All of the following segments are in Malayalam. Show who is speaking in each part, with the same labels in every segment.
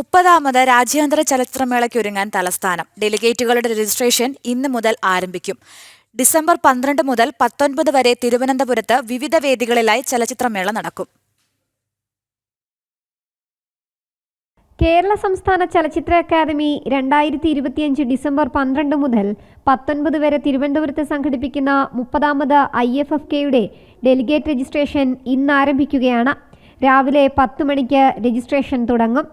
Speaker 1: മുപ്പതാമത് രാജ്യാന്തര ചലച്ചിത്രമേളയ്ക്ക് ഒരുങ്ങാൻ തലസ്ഥാനം. ഡെലിഗേറ്റുകളുടെ രജിസ്ട്രേഷൻ ഇന്ന് മുതൽ ആരംഭിക്കും. ഡിസംബർ പന്ത്രണ്ട് മുതൽ പത്തൊൻപത് വരെ തിരുവനന്തപുരത്ത് വിവിധ വേദികളിലായി ചലച്ചിത്രമേള നടക്കും.
Speaker 2: കേരള സംസ്ഥാന ചലച്ചിത്ര അക്കാദമി രണ്ടായിരത്തി ഇരുപത്തിയഞ്ച് ഡിസംബർ പന്ത്രണ്ട് മുതൽ പത്തൊൻപത് വരെ തിരുവനന്തപുരത്ത് സംഘടിപ്പിക്കുന്ന മുപ്പതാമത് ഐ എഫ് എഫ് കെയുടെ ഡെലിഗേറ്റ് രജിസ്ട്രേഷൻ ഇന്ന് ആരംഭിക്കുകയാണ് രാവിലെ പത്ത് മണിക്ക് രജിസ്ട്രേഷൻ തുടങ്ങും.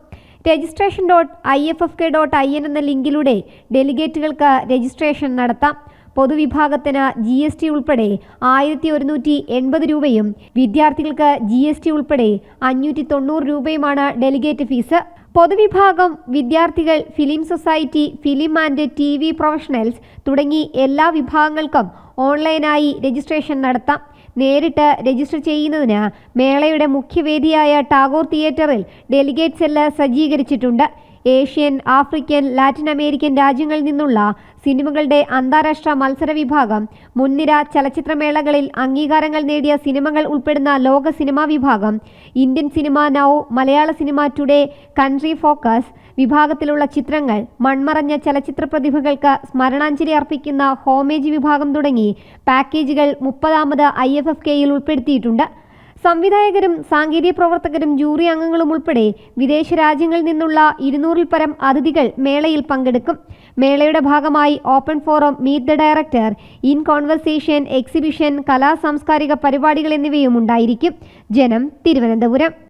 Speaker 2: Registration dot I F F K dot I N എന്ന ലിങ്കിലൂടെ ഡെലിഗേറ്റുകൾക്ക് രജിസ്ട്രേഷൻ നടത്താം. പൊതുവിഭാഗത്തിന് ജി എസ് ടി ഉൾപ്പെടെ ആയിരത്തി ഒരുന്നൂറ്റി എൺപത് രൂപയും വിദ്യാർത്ഥികൾക്ക് ജി എസ് ടി ഉൾപ്പെടെ അഞ്ഞൂറ്റി തൊണ്ണൂറ് രൂപയുമാണ് ഡെലിഗേറ്റ് ഫീസ്. പൊതുവിഭാഗം വിദ്യാർത്ഥികൾ film society film and T V professionals തുടങ്ങി എല്ലാ വിഭാഗങ്ങൾക്കും ഓൺലൈനായി രജിസ്ട്രേഷൻ നടത്താം. നേരിട്ട് രജിസ്റ്റർ ചെയ്യുന്നതിന് മേളയുടെ മുഖ്യവേദിയായ ടാഗോർ തിയേറ്ററിൽ ഡെലിഗേറ്റ്സ് സെല്ല് സജ്ജീകരിച്ചിട്ടുണ്ട്. ഏഷ്യൻ ആഫ്രിക്കൻ ലാറ്റിൻ അമേരിക്കൻ രാജ്യങ്ങളിൽ നിന്നുള്ള സിനിമകളുടെ അന്താരാഷ്ട്ര മത്സര വിഭാഗം മുൻനിര ചലച്ചിത്രമേളകളിൽ അംഗീകാരങ്ങൾ നേടിയ സിനിമകൾ ഉൾപ്പെടുന്ന ലോക സിനിമാ വിഭാഗം Indian cinema now Malayala cinema today country focus വിഭാഗത്തിലുള്ള ചിത്രങ്ങൾ മൺമറഞ്ഞ ചലച്ചിത്ര പ്രതിഭകൾക്ക് സ്മരണാഞ്ജലി അർപ്പിക്കുന്ന ഹോമേജ് വിഭാഗം തുടങ്ങി പാക്കേജുകൾ മുപ്പതാമത് ഐ എഫ് എഫ് കെയിൽ ഉൾപ്പെടുത്തിയിട്ടുണ്ട്. സംവിധായകരും സാങ്കേതിക പ്രവർത്തകരും ജൂറി അംഗങ്ങളും ഉൾപ്പെടെ വിദേശ രാജ്യങ്ങളിൽ നിന്നുള്ള ഇരുന്നൂറിൽ പരം അതിഥികൾ മേളയിൽ പങ്കെടുക്കും. മേളയുടെ ഭാഗമായി open forum meet the director in conversation exhibition കലാ സാംസ്കാരിക പരിപാടികൾ എന്നിവയും ഉണ്ടായിരിക്കും. ജനം തിരുവനന്തപുരം.